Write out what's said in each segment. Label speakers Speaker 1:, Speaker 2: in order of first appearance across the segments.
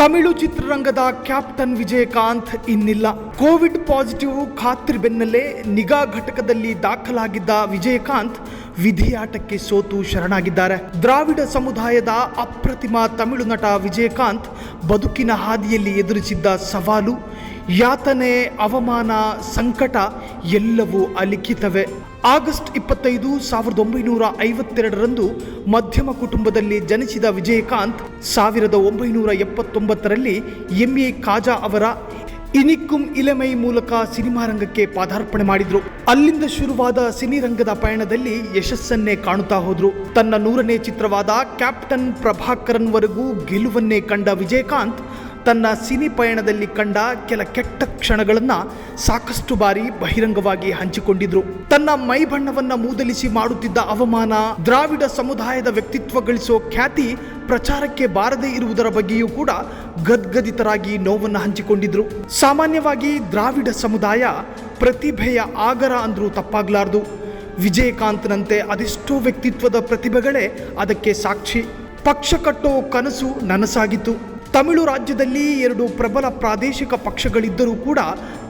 Speaker 1: ತಮಿಳು ಚಿತ್ರರಂಗದ ಕ್ಯಾಪ್ಟನ್ ವಿಜಯಕಾಂತ್ ಇನ್ನಿಲ್ಲ. Covid positive ಖಾತ್ರಿ ಬೆನ್ನಲ್ಲೇ ನಿಗಾ ಘಟಕದಲ್ಲಿ ದಾಖಲಾಗಿದ್ದ ವಿಜಯಕಾಂತ್ ವಿಧಿಯಾಟಕ್ಕೆ ಸೋತು ಶರಣಾಗಿದ್ದಾರೆ. ದ್ರಾವಿಡ ಸಮುದಾಯದ ಅಪ್ರತಿಮ ತಮಿಳು ನಟ ವಿಜಯಕಾಂತ್ ಬದುಕಿನ ಹಾದಿಯಲ್ಲಿ ಎದುರಿಸಿದ್ದ ಸವಾಲು, ಯಾತನೆ, ಅವಮಾನ, ಸಂಕಟ ಎಲ್ಲವೂ ಅಲಿಖಿತವೇ. ಆಗಸ್ಟ್ ಇಪ್ಪತ್ತೈದು ಸಾವಿರದ ಒಂಬೈನೂರ ಐವತ್ತೆರಡರಂದು ಮಧ್ಯಮ ಕುಟುಂಬದಲ್ಲಿ ಜನಿಸಿದ ವಿಜಯಕಾಂತ್ ಸಾವಿರದ ಒಂಬೈನೂರ ಎಪ್ಪತ್ತೊಂಬತ್ತರಲ್ಲಿ ಎಂ ಎ ಕಾಜಾ ಅವರ ಇನಿಕ್ಕುಂ ಇಲೆಮೈ ಮೂಲಕ ಸಿನಿಮಾ ರಂಗಕ್ಕೆ ಪಾದಾರ್ಪಣೆ ಮಾಡಿದ್ರು. ಅಲ್ಲಿಂದ ಶುರುವಾದ ಸಿನಿರಂಗದ ಪಯಣದಲ್ಲಿ ಯಶಸ್ಸನ್ನೇ ಕಾಣುತ್ತಾ ಹೋದ್ರು. ತನ್ನ ನೂರನೇ ಚಿತ್ರವಾದ ಕ್ಯಾಪ್ಟನ್ ಪ್ರಭಾಕರನ್ವರೆಗೂ ಗೆಲುವನ್ನೇ ಕಂಡ ವಿಜಯಕಾಂತ್ ತನ್ನ ಸಿನಿ ಪಯಣದಲ್ಲಿ ಕಂಡ ಕೆಲ ಕೆಟ್ಟ ಕ್ಷಣಗಳನ್ನು ಸಾಕಷ್ಟು ಬಾರಿ ಬಹಿರಂಗವಾಗಿ ಹಂಚಿಕೊಂಡಿದ್ರು. ತನ್ನ ಮೈಬಣ್ಣವನ್ನು ಮೂದಲಿಸಿ ಮಾಡುತ್ತಿದ್ದ ಅವಮಾನ, ದ್ರಾವಿಡ ಸಮುದಾಯದ ವ್ಯಕ್ತಿತ್ವ ಗಳಿಸೋ ಖ್ಯಾತಿ ಪ್ರಚಾರಕ್ಕೆ ಬಾರದೇ ಇರುವುದರ ಬಗ್ಗೆಯೂ ಕೂಡ ಗದ್ಗದಿತರಾಗಿ ನೋವನ್ನು ಹಂಚಿಕೊಂಡಿದ್ರು. ಸಾಮಾನ್ಯವಾಗಿ ದ್ರಾವಿಡ ಸಮುದಾಯ ಪ್ರತಿಭೆಯ ಆಗರ ಅಂದ್ರೂ ತಪ್ಪಾಗಲಾರದು. ವಿಜಯಕಾಂತ್ನಂತೆ ಅದೆಷ್ಟೋ ವ್ಯಕ್ತಿತ್ವದ ಪ್ರತಿಭೆಗಳೇ ಅದಕ್ಕೆ ಸಾಕ್ಷಿ. ಪಕ್ಷ ಕಟ್ಟೋ ಕನಸು ನನಸಾಗಿತ್ತು. ತಮಿಳು ರಾಜ್ಯದಲ್ಲಿ ಎರಡು ಪ್ರಬಲ ಪ್ರಾದೇಶಿಕ ಪಕ್ಷಗಳಿದ್ದರೂ ಕೂಡ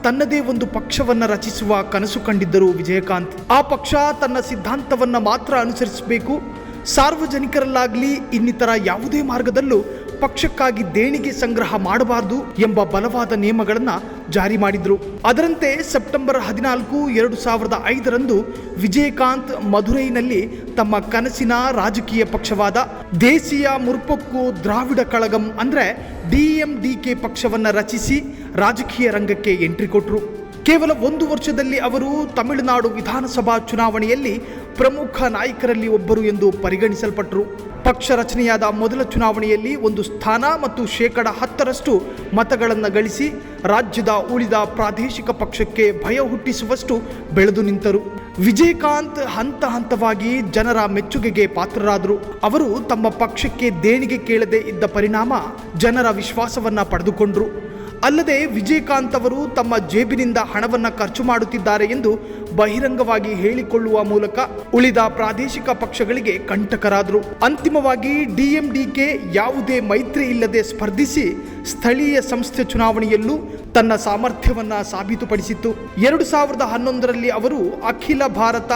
Speaker 1: ತನ್ನದೇ ಒಂದು ಪಕ್ಷವನ್ನು ರಚಿಸುವ ಕನಸು ಕಂಡಿದ್ದರು ವಿಜಯಕಾಂತ್. ಆ ಪಕ್ಷ ತನ್ನ ಸಿದ್ಧಾಂತವನ್ನು ಮಾತ್ರ ಅನುಸರಿಸಬೇಕು. ಸಾರ್ವಜನಿಕರಲ್ಲಾಗಲಿ ಇನ್ನಿತರ ಯಾವುದೇ ಮಾರ್ಗದಲ್ಲೂ ಪಕ್ಷಕ್ಕಾಗಿ ದೇಣಿಗೆ ಸಂಗ್ರಹ ಮಾಡಬಾರದು ಎಂಬ ಬಲವಾದ ನಿಯಮಗಳನ್ನು ಜಾರಿ ಮಾಡಿದ್ರು. ಅದರಂತೆ ಸೆಪ್ಟೆಂಬರ್ ಹದಿನಾಲ್ಕು, ಎರಡು ಸಾವಿರದ ಐದರಂದು ವಿಜಯಕಾಂತ್ ಮಧುರೈನಲ್ಲಿ ತಮ್ಮ ಕನಸಿನ ರಾಜಕೀಯ ಪಕ್ಷವಾದ ದೇಶೀಯ ಮುರ್ಪೊಕ್ಕು ದ್ರಾವಿಡ ಕಳಗಂ ಅಂದ್ರೆ ಡಿಎಂಡಿಕೆ ಪಕ್ಷವನ್ನು ರಚಿಸಿ ರಾಜಕೀಯ ರಂಗಕ್ಕೆ ಎಂಟ್ರಿ ಕೊಟ್ಟರು ಕೇವಲ ಒಂದು ವರ್ಷದಲ್ಲಿ ಅವರು ತಮಿಳುನಾಡು ವಿಧಾನಸಭಾ ಚುನಾವಣೆಯಲ್ಲಿ ಪ್ರಮುಖ ನಾಯಕರಲ್ಲಿ ಒಬ್ಬರು ಎಂದು ಪರಿಗಣಿಸಲ್ಪಟ್ಟರು ಪಕ್ಷ ರಚನೆಯಾದ ಮೊದಲ ಚುನಾವಣೆಯಲ್ಲಿ ಒಂದು ಸ್ಥಾನ ಮತ್ತು ಶೇಕಡ ಹತ್ತರಷ್ಟು ಮತಗಳನ್ನು ಗಳಿಸಿ ರಾಜ್ಯದ ಉಳಿದ ಪ್ರಾದೇಶಿಕ ಪಕ್ಷಕ್ಕೆ ಭಯ ಹುಟ್ಟಿಸುವಷ್ಟು ಬೆಳೆದು ನಿಂತರು. ವಿಜಯಕಾಂತ್ ಹಂತ ಹಂತವಾಗಿ ಜನರ ಮೆಚ್ಚುಗೆಗೆ ಪಾತ್ರರಾದರು. ಅವರು ತಮ್ಮ ಪಕ್ಷಕ್ಕೆ ದೇಣಿಗೆ ಕೇಳದೆ ಇದ್ದ ಪರಿಣಾಮ ಜನರ ವಿಶ್ವಾಸವನ್ನು ಪಡೆದುಕೊಂಡ್ರು. ಅಲ್ಲದೆ ವಿಜಯಕಾಂತ್ ಅವರು ತಮ್ಮ ಜೇಬಿನಿಂದ ಹಣವನ್ನು ಖರ್ಚು ಮಾಡುತ್ತಿದ್ದಾರೆ ಎಂದು ಬಹಿರಂಗವಾಗಿ ಹೇಳಿಕೊಳ್ಳುವ ಮೂಲಕ ಉಳಿದ ಪ್ರಾದೇಶಿಕ ಪಕ್ಷಗಳಿಗೆ ಕಂಟಕರಾದರು. ಅಂತಿಮವಾಗಿ ಡಿಎಂಡಿಕೆ ಯಾವುದೇ ಮೈತ್ರಿ ಇಲ್ಲದೆ ಸ್ಪರ್ಧಿಸಿ ಸ್ಥಳೀಯ ಸಂಸ್ಥೆ ಚುನಾವಣೆಯಲ್ಲೂ ತನ್ನ ಸಾಮರ್ಥ್ಯವನ್ನು ಸಾಬೀತುಪಡಿಸಿತ್ತು. ಎರಡು ಸಾವಿರದ ಹನ್ನೊಂದರಲ್ಲಿ ಅವರು ಅಖಿಲ ಭಾರತ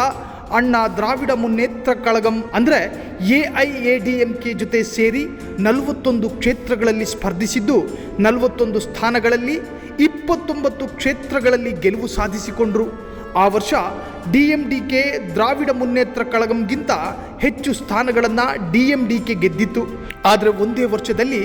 Speaker 1: ಅಣ್ಣ ದ್ರಾವಿಡ ಮುನ್ನೇತ್ರ ಕಳಗಂ ಅಂದರೆ A I A D M K ಜೊತೆ ಸೇರಿ ನಲವತ್ತೊಂದು ಕ್ಷೇತ್ರಗಳಲ್ಲಿ ಸ್ಪರ್ಧಿಸಿದ್ದು, ನಲವತ್ತೊಂದು ಸ್ಥಾನಗಳಲ್ಲಿ ಇಪ್ಪತ್ತೊಂಬತ್ತು ಕ್ಷೇತ್ರಗಳಲ್ಲಿ ಗೆಲುವು ಸಾಧಿಸಿಕೊಂಡರು. ಆ ವರ್ಷ D M D Dravida Munnetra ಕಳಗಂಗಿಂತ ಹೆಚ್ಚು ಸ್ಥಾನಗಳನ್ನು ಡಿ ಎಂ ಡಿ ಗೆದ್ದಿತ್ತು. ಆದರೆ ಒಂದೇ ವರ್ಷದಲ್ಲಿ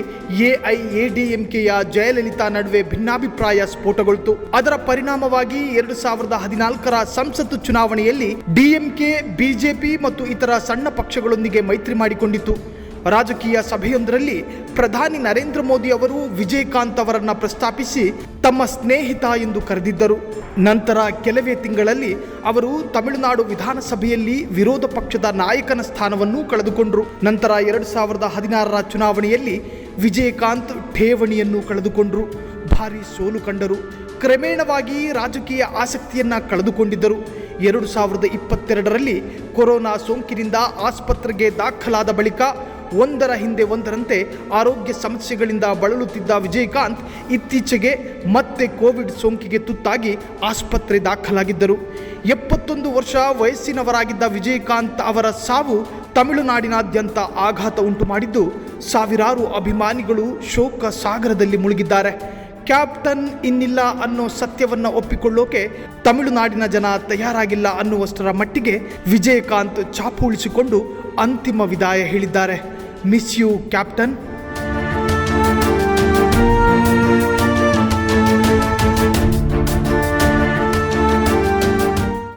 Speaker 1: A I A D M Jayalalitha ನಡುವೆ ಭಿನ್ನಾಭಿಪ್ರಾಯ ಸ್ಫೋಟಗೊಳ್ತು. ಅದರ ಪರಿಣಾಮವಾಗಿ ಎರಡು ಸಾವಿರದ ಹದಿನಾಲ್ಕರ ಸಂಸತ್ತು ಚುನಾವಣೆಯಲ್ಲಿ ಡಿಎಂಕೆ ಬಿಜೆಪಿ ಮತ್ತು ಇತರ ಸಣ್ಣ ಪಕ್ಷಗಳೊಂದಿಗೆ ಮೈತ್ರಿ ಮಾಡಿಕೊಂಡಿತು ರಾಜಕೀಯ ಸಭೆಯೊಂದರಲ್ಲಿ ಪ್ರಧಾನಿ ನರೇಂದ್ರ ಮೋದಿ ಅವರು ವಿಜಯಕಾಂತ್ ಅವರನ್ನು ಪ್ರಸ್ತಾಪಿಸಿ ತಮ್ಮ ಸ್ನೇಹಿತ ಎಂದು ಕರೆದಿದ್ದರು. ನಂತರ ಕೆಲವೇ ತಿಂಗಳಲ್ಲಿ ಅವರು ತಮಿಳುನಾಡು ವಿಧಾನಸಭೆಯಲ್ಲಿ ವಿರೋಧ ಪಕ್ಷದ ನಾಯಕನ ಸ್ಥಾನವನ್ನು ಕಳೆದುಕೊಂಡರು. ನಂತರ ಎರಡು ಸಾವಿರದ ಹದಿನಾರರ ಚುನಾವಣೆಯಲ್ಲಿ ವಿಜಯಕಾಂತ್ ಠೇವಣಿಯನ್ನು ಕಳೆದುಕೊಂಡರು. ಭಾರಿ ಸೋಲು ಕಂಡರು. ಕ್ರಮೇಣವಾಗಿ ರಾಜಕೀಯ ಆಸಕ್ತಿಯನ್ನು ಕಳೆದುಕೊಂಡಿದ್ದರು. ಎರಡು ಸಾವಿರದ ಇಪ್ಪತ್ತೆರಡರಲ್ಲಿ ಕೊರೋನಾ ಸೋಂಕಿನಿಂದ ಆಸ್ಪತ್ರೆಗೆ ದಾಖಲಾದ ಬಳಿಕ ಒಂದರ ಹಿಂದೆ ಒಂದರಂತೆ ಆರೋಗ್ಯ ಸಮಸ್ಯೆಗಳಿಂದ ಬಳಲುತ್ತಿದ್ದ ವಿಜಯಕಾಂತ್ ಇತ್ತೀಚೆಗೆ ಮತ್ತೆ ಕೋವಿಡ್ ಸೋಂಕಿಗೆ ತುತ್ತಾಗಿ ಆಸ್ಪತ್ರೆ ದಾಖಲಾಗಿದ್ದರು. ಎಪ್ಪತ್ತೊಂದು ವರ್ಷ ವಯಸ್ಸಿನವರಾಗಿದ್ದ ವಿಜಯಕಾಂತ್ ಅವರ ಸಾವು ತಮಿಳುನಾಡಿನಾದ್ಯಂತ ಆಘಾತ ಉಂಟು ಮಾಡಿದ್ದು, ಸಾವಿರಾರು ಅಭಿಮಾನಿಗಳು ಶೋಕ ಸಾಗರದಲ್ಲಿ ಮುಳುಗಿದ್ದಾರೆ. ಕ್ಯಾಪ್ಟನ್ ಇನ್ನಿಲ್ಲ ಅನ್ನೋ ಸತ್ಯವನ್ನು ಒಪ್ಪಿಕೊಳ್ಳೋಕೆ ತಮಿಳುನಾಡಿನ ಜನ ತಯಾರಾಗಿಲ್ಲ ಅನ್ನುವಷ್ಟರ ಮಟ್ಟಿಗೆ ವಿಜಯಕಾಂತ್ ಚಾಪು ಉಳಿಸಿಕೊಂಡು ಅಂತಿಮ ವಿದಾಯ ಹೇಳಿದ್ದಾರೆ. Miss you, Captain.